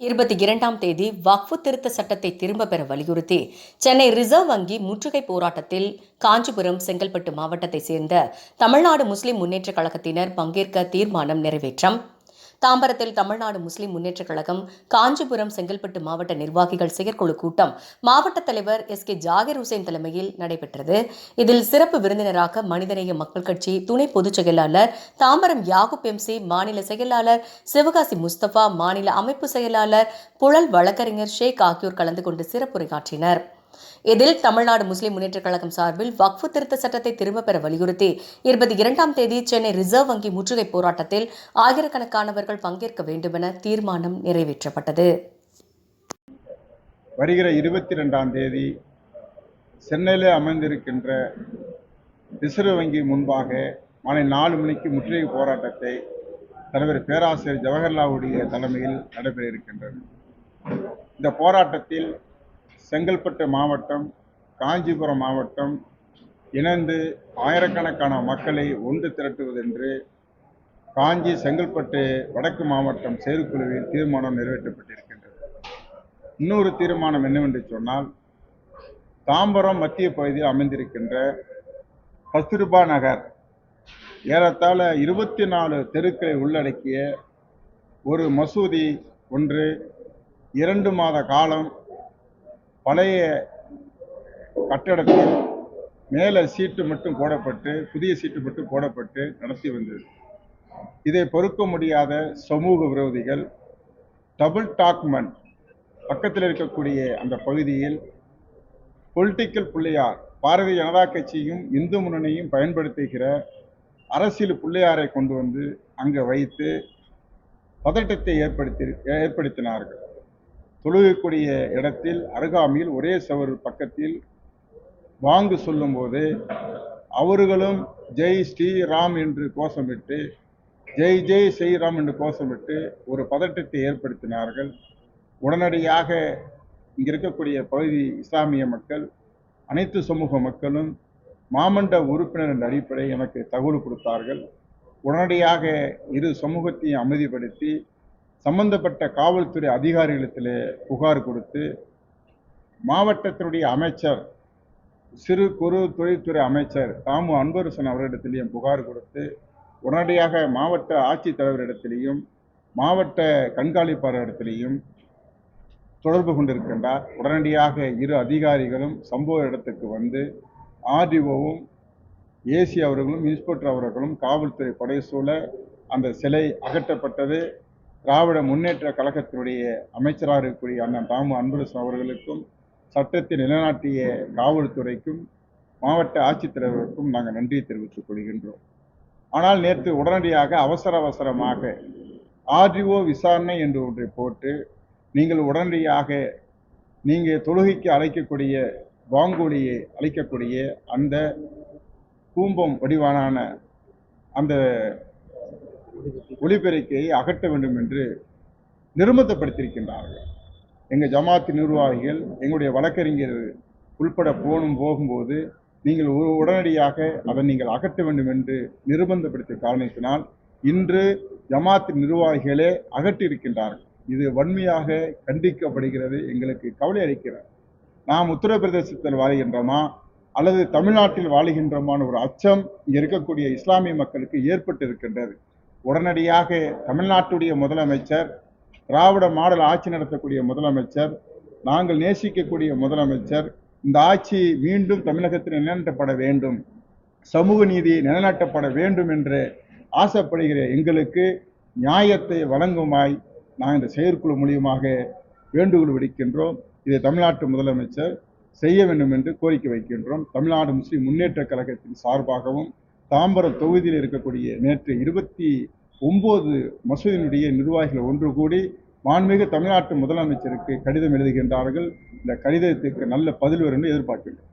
இருபத்தி இரண்டாம் தேதி வக்ஃபு திருத்த சட்டத்தை திரும்ப பெற வலியுறுத்தி சென்னை ரிசர்வ் வங்கி முற்றுகை போராட்டத்தில் காஞ்சிபுரம் செங்கல்பட்டு மாவட்டத்தைச் சேர்ந்த தமிழ்நாடு முஸ்லிம் முன்னேற்றக் கழகத்தினர் பங்கேற்க தீர்மானம் நிறைவேற்றம். தாம்பரத்தில் தமிழ்நாடு முஸ்லிம் முன்னேற்றக் கழகம் காஞ்சிபுரம் செங்கல்பட்டு மாவட்ட நிர்வாகிகள் செயற்குழு கூட்டம் மாவட்ட தலைவர் எஸ் கே ஜாகிர் ஹுசேன் தலைமையில் நடைபெற்றது. இதில் சிறப்பு விருந்தினராக மனிதநேய மக்கள் கட்சி துணை பொதுச் செயலாளர் தாம்பரம் யாகுப் எம்சி மாநில செயலாளர் சிவகாசி முஸ்தபா மாநில அமைப்பு செயலாளர் புழல் வழக்கறிஞர் ஷேக் ஆகியோர் கலந்து கொண்டு சிறப்புரையாற்றினர். இதில் தமிழ்நாடு முஸ்லிம் முன்னேற்றக் கழகம் சார்பில் வக்ஃபு திருத்த சட்டத்தை திரும்பப் பெற வலியுறுத்தி இருபத்தி இரண்டாம் தேதி சென்னை ரிசர்வ் வங்கி முற்றுகை போராட்டத்தில் ஆயிரக்கணக்கானவர்கள் பங்கேற்க வேண்டுமென தீர்மானம் நிறைவேற்றப்பட்டது. வருகிற இருபத்தி ரெண்டாம் தேதி சென்னையில் அமைந்திருக்கின்ற ரிசர்வ் வங்கி முன்பாக மாலை நாலு மணிக்கு முற்றுகை போராட்டத்தை தலைவர் பேராசிரியர் ஜவஹர்லாவுடைய தலைமையில் நடைபெற இருக்கின்றது. இந்த போராட்டத்தில் செங்கல்பட்டு மாவட்டம் காஞ்சிபுரம் மாவட்டம் இணைந்து ஆயிரக்கணக்கான மக்களை ஒன்று திரட்டுவதென்று காஞ்சி செங்கல்பட்டு வடக்கு மாவட்டம் செயற்குழுவில் தீர்மானம் நிறைவேற்றப்பட்டிருக்கின்றது. இன்னொரு தீர்மானம் என்னவென்று சொன்னால் தாம்பரம் மத்திய பகுதியில் அமைந்திருக்கின்ற கஸ்தூர்பா நகர் ஏறத்தாழ இருபத்தி நாலு தெருக்களை உள்ளடக்கிய ஒரு மசூதி ஒன்று இரண்டு மாத காலம் பழைய கட்டடத்தில் மேலே சீட்டு மட்டும் போடப்பட்டு புதிய சீட்டு மட்டும் போடப்பட்டு நடத்தி வந்தது. இதை பொறுக்க முடியாத சமூக விரோதிகள் டபுள் டாக்மன் பக்கத்தில் இருக்கக்கூடிய அந்த பகுதியில் பொலிட்டிக்கல் பிள்ளையார் பாரதிய ஜனதா கட்சியும் இந்து முன்னணியும் பயன்படுத்துகிற அரசியல் பிள்ளையாரை கொண்டு வந்து அங்கே வைத்து பதட்டத்தை ஏற்படுத்தி ஏற்படுத்தினார்கள். தொழுகக்கூடிய இடத்தில் அருகாமையில் ஒரே சவர் பக்கத்தில் வாங்கு சொல்லும்போது அவர்களும் ஜெய் ஸ்ரீராம் என்று கோஷமிட்டு ஜெய் ஜெய் ஸ்ரீராம் என்று கோஷமிட்டு ஒரு பதட்டத்தை ஏற்படுத்தினார்கள். உடனடியாக இங்கே இருக்கக்கூடிய பகுதி இஸ்லாமிய மக்கள் அனைத்து சமூக மக்களும் மாமண்ட உறுப்பினர் என்ற அடிப்படை எனக்கு தகவல் கொடுத்தார்கள். உடனடியாக இரு சமூகத்தையும் அமைதிப்படுத்தி சம்பந்தப்பட்ட காவல்துறை அதிகாரிகளிடத்தில் புகார் கொடுத்து மாவட்டத்தினுடைய அமைச்சர் சிறு குறு தொழில்துறை அமைச்சர் தாமு அன்பரசன் அவரிடத்திலையும் புகார் கொடுத்து உடனடியாக மாவட்ட ஆட்சித்தலைவரிடத்திலையும் மாவட்ட கண்காணிப்பாளரிடத்திலையும் தொடர்பு கொண்டிருக்கின்றார். உடனடியாக இரு அதிகாரிகளும் சம்பவ இடத்துக்கு வந்து ஆர்டிஓவும் ஏசி அவர்களும் இன்ஸ்பெக்டர் அவர்களும் காவல்துறை படை சூழ அந்த சிலை அகற்றப்பட்டது. திராவிட முன்னேற்ற கழகத்தினுடைய அமைச்சராக இருக்கக்கூடிய அண்ணன் தாமு அன்பரசன் அவர்களுக்கும் சட்டத்தை நிலைநாட்டிய காவல்துறைக்கும் மாவட்ட ஆட்சித்தலைவருக்கும் நாங்கள் நன்றி தெரிவித்துக் கொள்கின்றோம். ஆனால் நேற்று உடனடியாக அவசர அவசரமாக ஆர்டிஓ விசாரணை என்று ஒன்றை போட்டு நீங்கள் உடனடியாக நீங்கள் தொழுகைக்கு அழைக்கக்கூடிய வாங்கொலியை அழைக்கக்கூடிய அந்த கூம்பம் வடிவான அந்த ஒளிபெருக்கையை அகற்ற வேண்டும் என்று நிர்பந்தப்படுத்தியிருக்கின்றார்கள். எங்கள் ஜமாத்து நிர்வாகிகள் எங்களுடைய வழக்கறிஞர் உள்பட போனும் போகும்போது நீங்கள் உடனடியாக அதை நீங்கள் அகற்ற வேண்டும் என்று நிர்பந்தப்படுத்திய காரணத்தினால் இன்று ஜமாத்து நிர்வாகிகளே அகற்றியிருக்கின்றார்கள். இது வன்மையாக கண்டிக்கப்படுகிறது எங்களுக்கு கவலை அளிக்கிறது. நாம் உத்தரப்பிரதேசத்தில் வாழ்கின்றோமா அல்லது தமிழ்நாட்டில் வாழ்கின்றோமான ஒரு அச்சம் இங்கே இருக்கக்கூடிய இஸ்லாமிய மக்களுக்கு ஏற்பட்டு இருக்கின்றது உடனடியாக தமிழ்நாட்டுடைய முதலமைச்சர் திராவிட மாடல் ஆட்சி நடத்தக்கூடிய முதலமைச்சர் நாங்கள் நேசிக்கக்கூடிய முதலமைச்சர் இந்த ஆட்சி மீண்டும் தமிழகத்தில் நிலைநாட்டப்பட வேண்டும் சமூக நீதி நிலைநாட்டப்பட வேண்டும் என்று ஆசைப்படுகிற எங்களுக்கு நியாயத்தை வழங்குமாய் நான் இந்த செயற்குழு மூலியமாக வேண்டுகோள் விடுக்கின்றோம். இதை தமிழ்நாட்டு முதலமைச்சர் செய்ய வேண்டும் என்று கோரிக்கை வைக்கின்றோம். தமிழ்நாடு முஸ்லிம் முன்னேற்ற கழகத்தின் சார்பாகவும் தாம்பரம் தொகுதியில் இருக்கக்கூடிய நேற்று இருபத்தி ஒம்பது மசூதியினுடைய நிர்வாகிகள் ஒன்று கூடி மாண்புமிகு தமிழ்நாட்டு முதலமைச்சருக்கு கடிதம் எழுதுகின்றார்கள். இந்த கடிதத்துக்கு நல்ல பதில் வரும் என்று எதிர்பார்க்கின்றோம்.